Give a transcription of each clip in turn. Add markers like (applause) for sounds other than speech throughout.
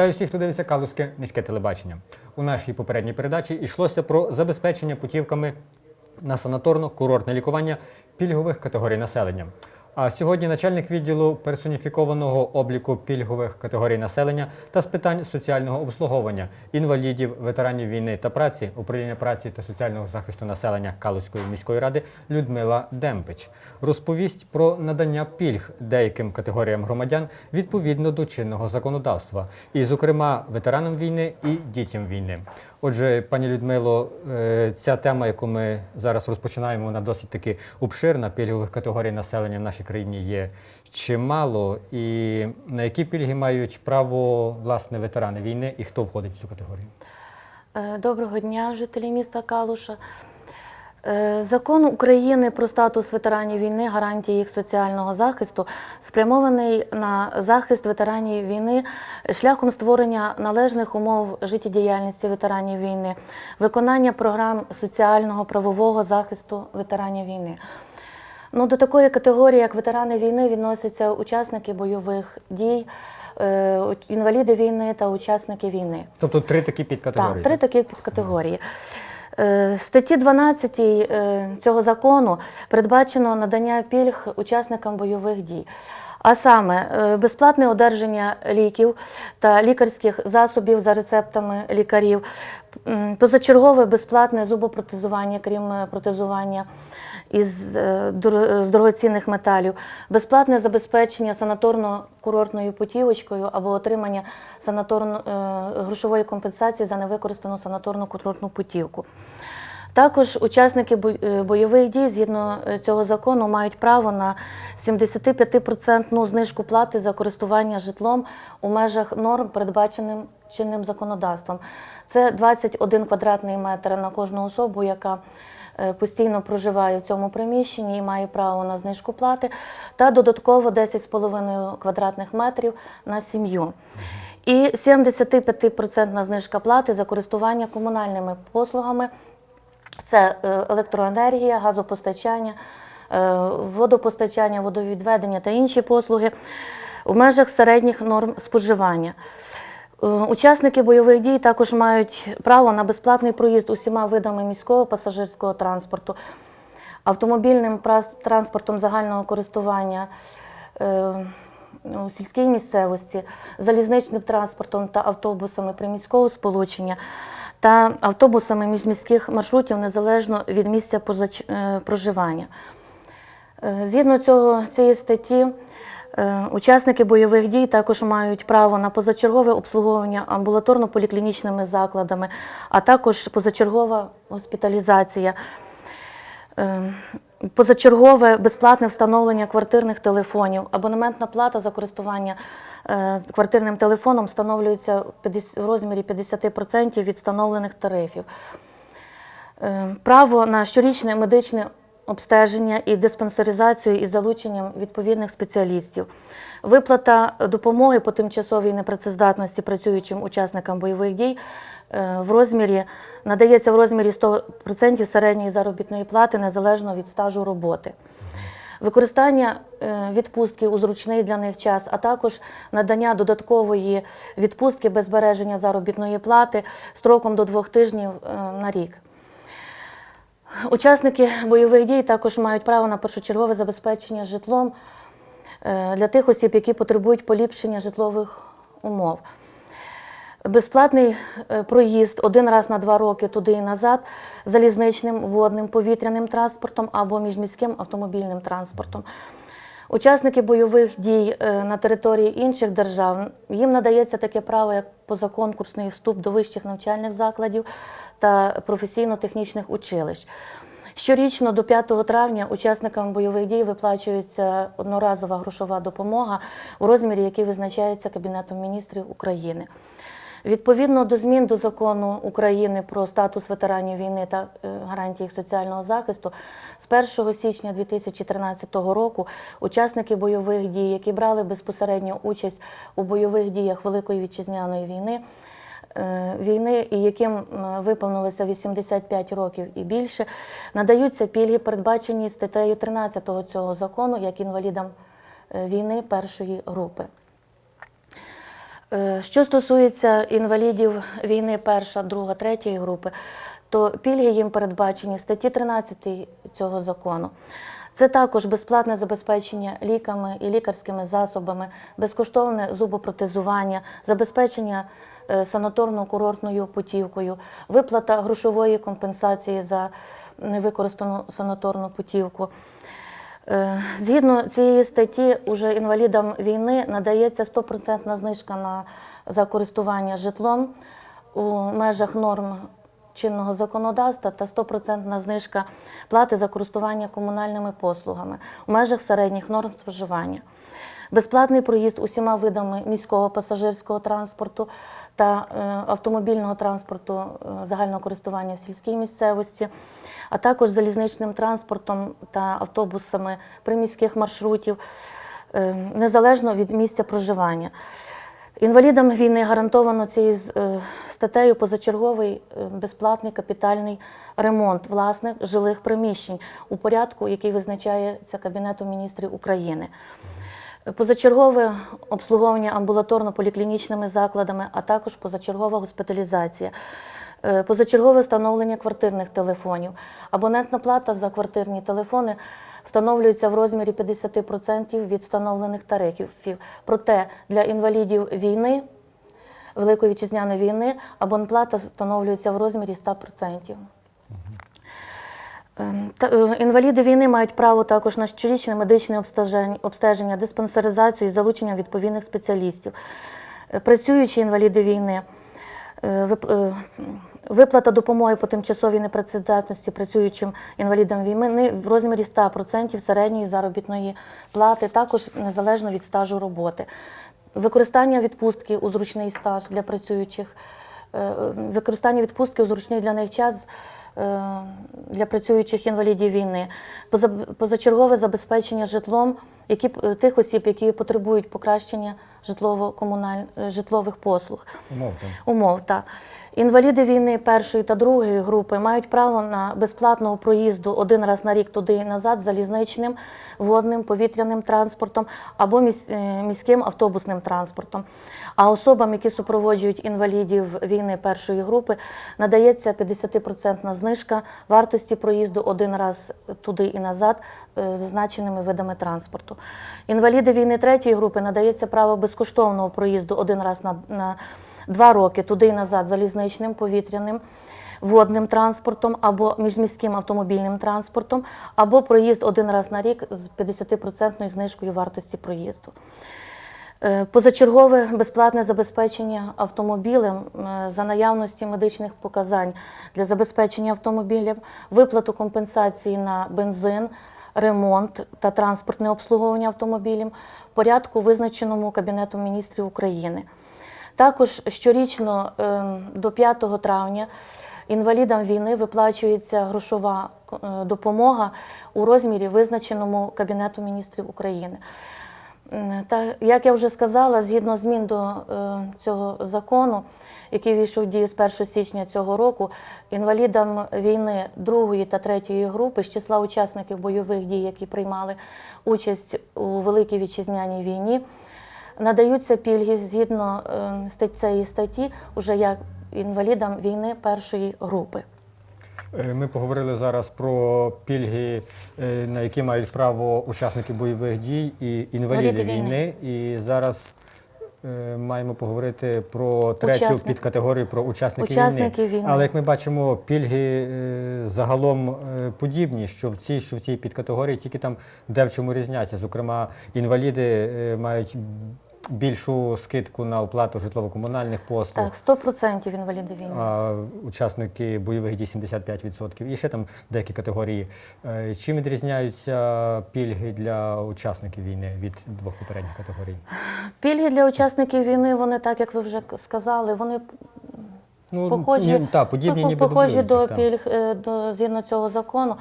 Вітаю всіх, хто дивиться Калузьке міське телебачення. У нашій попередній передачі йшлося про забезпечення путівками на санаторно-курортне лікування пільгових категорій населення. А сьогодні начальник відділу персоніфікованого обліку пільгових категорій населення та з питань соціального обслуговування інвалідів, ветеранів війни та праці управління праці та соціального захисту населення Калузької міської ради Людмила Демпич розповість про надання пільг деяким категоріям громадян відповідно до чинного законодавства, і, зокрема, ветеранам війни і дітям війни. Отже, пані Людмило, е, ця тема, яку ми зараз розпочинаємо, вона досить таки обширна. Пільгових категорій населення в нашій країні є чимало. І на які пільги мають право власне ветерани війни і хто входить в цю категорію? Е, Доброго дня, жителі міста Калуша. Е, Закон України про статус ветеранів війни, гарантії їх соціального захисту спрямований на захист ветеранів війни шляхом створення належних умов життєдіяльності ветеранів війни, виконання програм соціального правового захисту ветеранів війни. Ну, до такої категорії, як ветерани війни, відносяться учасники бойових дій, е, інваліди війни та учасники війни. Тобто три такі підкатегорії. Так, три такі підкатегорії. Е, В статті 12 е, цього закону передбачено надання пільг учасникам бойових дій. А саме е, безплатне одержання ліків та лікарських засобів за рецептами лікарів, позачергове безплатне зубопротезування, крім е, протезування із е, дорогоцінних металів, безплатне забезпечення санаторно-курортною путівочкою або отримання санаторно, грошової компенсації за невикористану санаторно-курортну путівку. Також учасники е, бойових дій згідно е, цього закону мають право на 75% знижку плати за користування житлом у межах норм, передбаченим чинним законодавством. Це 21 квадратний метр на кожну особу, яка е, постійно проживає в цьому приміщенні і має право на знижку плати, та додатково 10,5 квадратних метрів на сім'ю. І 75% знижка плати за користування комунальними послугами. Це е, електроенергія, газопостачання, е, водопостачання, водовідведення та інші послуги в межах середніх норм споживання. Е, Учасники бойових дій також мають право на безплатний проїзд усіма видами міського пасажирського транспорту, автомобільним транспортом загального користування у сільській місцевості, залізничним транспортом та автобусами приміського сполучення та автобусами міжміських маршрутів незалежно від місця е, проживання. Е, Згідно цього, цієї статті, е, учасники бойових дій також мають право на позачергове обслуговування амбулаторно-поліклінічними закладами, а також позачергова госпіталізація, позачергове безплатне встановлення квартирних телефонів, абонементна плата за користування е, квартирним телефоном встановлюється в розмірі 50% від встановлених тарифів. Е, Право на щорічне медичне обстеження і диспансеризацію із залученням відповідних спеціалістів, виплата допомоги по тимчасовій непрацездатності працюючим учасникам бойових дій в розмірі надається в розмірі 100% середньої заробітної плати незалежно від стажу роботи. Використання е, відпустки у зручний для них час, а також надання додаткової відпустки без збереження заробітної плати строком до двох тижнів е, на рік. Учасники бойових дій також мають право на першочергове забезпечення житлом е, для тих осіб, які потребують поліпшення житлових умов. Безплатний е, проїзд один раз на два роки туди і назад залізничним, водним, повітряним транспортом або міжміським автомобільним транспортом. Учасники бойових дій е, на території інших держав їм надається таке право, як позаконкурсний вступ до вищих навчальних закладів та професійно-технічних училищ. Щорічно до 5 травня учасникам бойових дій виплачується одноразова грошова допомога у розмірі, який визначається Кабінетом міністрів України. Відповідно до змін до закону України про статус ветеранів війни та е, гарантії їх соціального захисту, з 1 січня 2013 року учасники бойових дій, які брали безпосередньо участь у бойових діях Великої вітчизняної війни, е, війни і яким виповнилося 85 років і більше, надаються пільги, передбачені статтею 13 цього закону як інвалідам е, війни першої групи. Е, Що стосується інвалідів війни перша, друга, третьої групи, то пільги їм передбачені в статті 13 цього закону. Це також безплатне забезпечення ліками і лікарськими засобами, безкоштовне зубопротезування, забезпечення е, санаторно-курортною путівкою, виплата грошової компенсації за невикористану санаторну путівку. Е, Згідно цієї статті, уже інвалідам війни надається 100% знижка на за користування житлом у межах норм чинного законодавства та 100% знижка плати за користування комунальними послугами у межах середніх норм споживання. Безплатний проїзд усіма видами міського пасажирського транспорту та е, автомобільного транспорту е, загального користування в сільській місцевості, а також залізничним транспортом та автобусами приміських маршрутів, е, незалежно від місця проживання. Інвалідам війни гарантовано цією статтею позачерговий безплатний капітальний ремонт власних жилих приміщень у порядку, який визначається Кабінетом міністрів України. Позачергове обслуговування амбулаторно-поліклінічними закладами, а також позачергова госпіталізація, Е, позачергове встановлення квартирних телефонів. Абонентна плата за квартирні телефони встановлюється в розмірі 50% від встановлених тарифів. Проте для інвалідів війни, Великої вітчизняної війни, абонплата встановлюється в розмірі 100%. Та- е, Інваліди війни мають право також на щорічне медичне обстеження, диспансеризацію і залучення відповідних спеціалістів. Е, Працюючі інваліди війни, е, вип- е, виплата допомоги по тимчасовій непрацездатності працюючим інвалідам війни в розмірі 100% середньої заробітної плати, також незалежно від стажу роботи. Використання відпустки у зручний стаж для працюючих, е, використання відпустки у зручний для них час е, для працюючих інвалідів війни, поза- позачергове забезпечення житлом які, п- тих осіб, які потребують покращення житлово-комуналь... е, житлових послуг. Умовно. Умов, так. Інваліди війни першої та другої групи мають право на безплатного проїзду один раз на рік туди і назад залізничним, водним, повітряним транспортом або е, міським автобусним транспортом. А особам, які супроводжують інвалідів війни першої групи, надається 50% знижка вартості проїзду один раз туди і назад е, зазначеними видами транспорту. Інваліди війни третьої групи надається право безкоштовного проїзду один раз на, на два роки туди і назад залізничним, повітряним, водним транспортом або міжміським автомобільним транспортом, або проїзд один раз на рік з 50% знижкою вартості проїзду. Е, Позачергове безплатне забезпечення автомобілем е, за наявності медичних показань для забезпечення автомобілів, виплату компенсації на бензин, ремонт та транспортне обслуговування автомобілів в порядку, визначеному Кабінетом міністрів України. Також щорічно ем, до 5 травня інвалідам війни виплачується грошова е, допомога у розмірі, визначеному Кабінетом міністрів України. Та як я вже сказала, згідно змін до е, цього закону, який війшов в дію з 1 січня цього року, інвалідам війни другої та третьої групи з числа учасників бойових дій, які приймали участь у Великій вітчизняній війні, надаються пільги згідно е, цієї статті, уже як інвалідам війни першої групи. Е, Ми поговорили зараз про пільги, е, на які мають право учасники бойових дій і інваліди війни. війни. І зараз маємо поговорити про третю Учасник. підкатегорію про учасників Учасники війни. війни. Але як ми бачимо, пільги е, загалом е, подібні, що в цій, що в цій підкатегорії, тільки там де в чому різняться. Зокрема, інваліди е, мають більшу скидку на оплату житлово-комунальних послуг. Так, 100% інваліди війни. а учасники бойових дій 75%. І ще там деякі категорії. Е, Чим відрізняються пільги для учасників війни від двох попередніх категорій? Пільги для учасників війни, вони, так як ви вже сказали, вони Ну, похожі, ні, та, подібні, ніби похожі до пільг е, до, згідно цього закону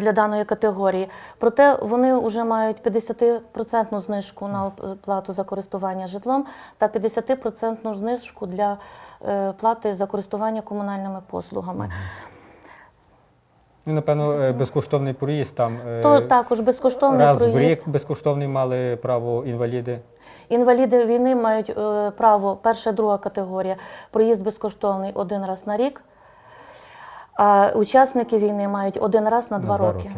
для даної категорії. Проте вони вже мають 50% знижку на плату за користування житлом та 50% знижку для е, плати за користування комунальними послугами. Ну, напевно, е, безкоштовний проїзд там е, То також безкоштовний раз в рік безкоштовний мали право інваліди. Інваліди війни мають е, право перша, друга категорія. Проїзд безкоштовний один раз на рік. А учасники війни мають один раз на два роки.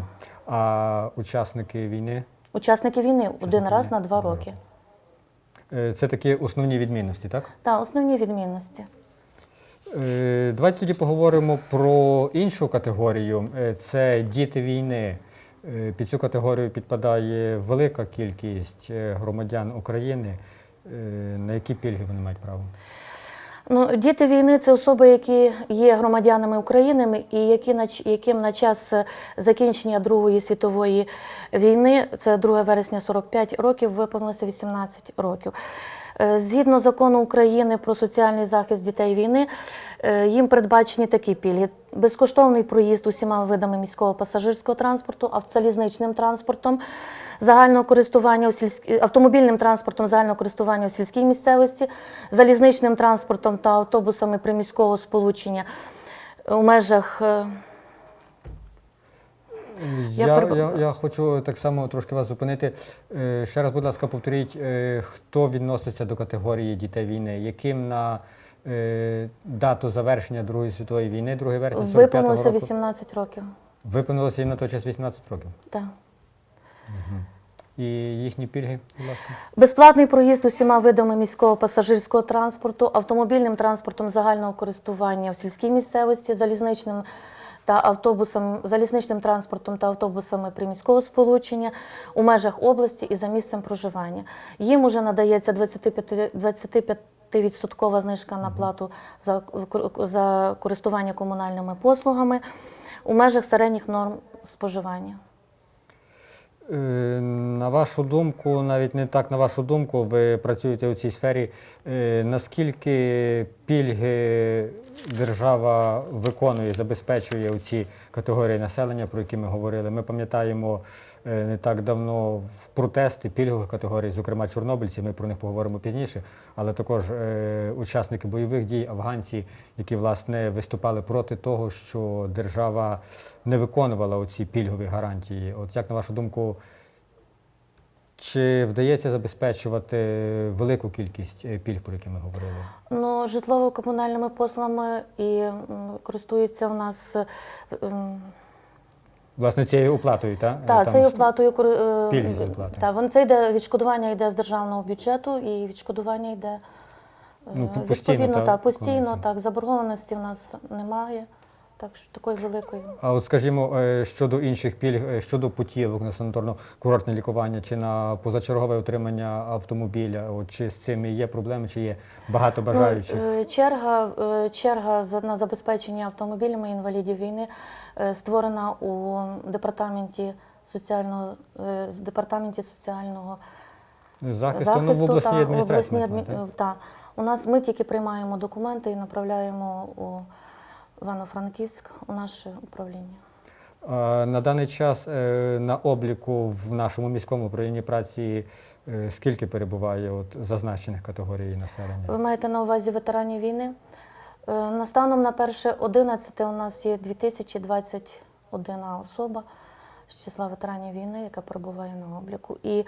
А учасники війни Учасники війни один війни раз на два роки. е, це такі основні відмінності, так? Так, основні відмінності. Е, Давайте тоді поговоримо про іншу категорію. Е, Це діти війни. Під цю категорію підпадає велика кількість громадян України. На які пільги вони мають право? Ну, діти війни це особи, які є громадянами України і які яким на час е, закінчення Другої світової війни, це 2 вересня 45 років, виповнилося 18 років. Е, Згідно закону України про соціальний захист дітей війни, е, їм передбачені такі пільги: безкоштовний проїзд усіма видами міського пасажирського транспорту, автозалізничним транспортом, загального користування у сільськ... автомобільним транспортом загального користування у сільській місцевості, залізничним транспортом та автобусами приміського сполучення у межах. е, Я Я, я, я, хочу так само трошки вас зупинити. Е, Ще раз, будь ласка, повторіть, е, хто відноситься до категорії дітей війни, яким на дату завершення Другої світової війни, 2 вересня 45 Виповнилося року, 18 років. виповнилося їм на той час 18 років. Так. І їхні пільги, будь ласка. Безплатний проїзд усіма видами міського пасажирського транспорту, автомобільним транспортом загального користування в сільській місцевості, залізничним та автобусом, залізничним транспортом та автобусами приміського сполучення у межах області і за місцем проживання. Їм уже надається 25, 25% знижка на плату за, за користування комунальними послугами у межах середніх норм споживання. Е, На вашу думку, навіть не так на вашу думку, ви працюєте у цій сфері. е, Наскільки пільги держава виконує, забезпечує у ці категорії населення, про які ми говорили? Ми пам'ятаємо е, не так давно в протести пільгових категорій, зокрема чорнобильці, ми про них поговоримо пізніше, але також е, учасники бойових дій, афганці, які власне виступали проти того, що держава не виконувала оці пільгові гарантії. От як на вашу думку, чи вдається забезпечувати велику кількість е, пільг, про які ми говорили? Ну, житлово-комунальними послугами і користується в нас. е, Власне, цією оплатою, так? Так, цією оплатою е, пільги з оплати. Так, вон це йде відшкодування йде з державного бюджету, і відшкодування йде е, Ну, постійно, відповідно, так, так, постійно, так. Заборгованості в нас немає, так що такої великої. А от скажімо, е, щодо інших пільг, е, щодо путівок на санаторно-курортне лікування чи на позачергове отримання автомобіля, от чи з цим є проблеми, чи є багато бажаючих? Ну, черга, черга на забезпечення автомобілями інвалідів війни створена у департаменті соціального департаменті соціального Захисту, ну, в обласній та, адміністрації. напевно, адмі- та. У нас ми тільки приймаємо документи і направляємо у Івано-Франківськ у наше управління. На даний час е, на обліку в нашому міському управлінні праці е, скільки перебуває от зазначених категорій населення? Ви маєте на увазі ветеранів війни? Е, На станом на 1.11 у нас є 2021 особа з числа ветеранів війни, яка перебуває на обліку, і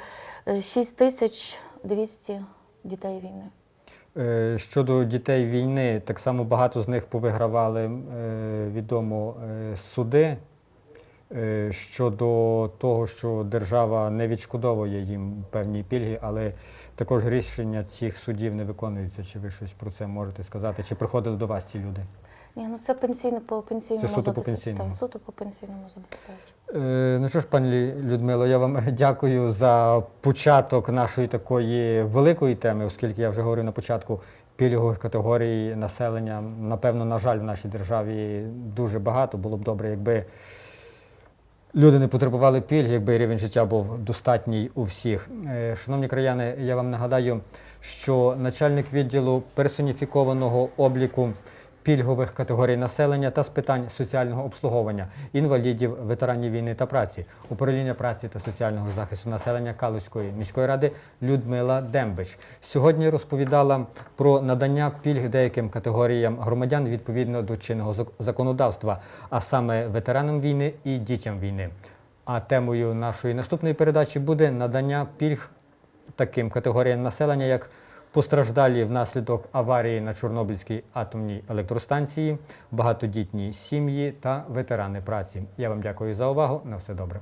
е, 6200 дітей війни. Е, Щодо дітей війни, так само багато з них повигравали е, відомо е, суди щодо того, що держава не відшкодовує їм певні пільги, але також рішення цих судів не виконуються. Чи ви щось про це можете сказати? Чи приходили до вас ці люди? Ні, ну це пенсійне по пенсійному Це суто по пенсійному. Так, суто по пенсійному забезпеченню. Е, Ну що ж, пані Лю- Людмило, я вам (laughs) дякую за початок нашої такої великої теми, оскільки я вже говорив на початку пільгових категорій населення. Напевно, на жаль, в нашій державі дуже багато. Було б добре, якби люди не потребували пільг, якби рівень життя був достатній у всіх. Е, Шановні краяни, я вам нагадаю, що начальник відділу персоніфікованого обліку пільгових категорій населення та з питань соціального обслуговування, інвалідів, ветеранів війни та праці, управління праці та соціального захисту населення Калузької міської ради Людмила Дембич. Сьогодні розповідала про надання пільг деяким категоріям громадян відповідно до чинного законодавства, а саме ветеранам війни і дітям війни. А темою нашої наступної передачі буде надання пільг таким категоріям населення, як постраждалі внаслідок аварії на Чорнобильській атомній електростанції, багатодітні сім'ї та ветерани праці. Я вам дякую за увагу. На все добре.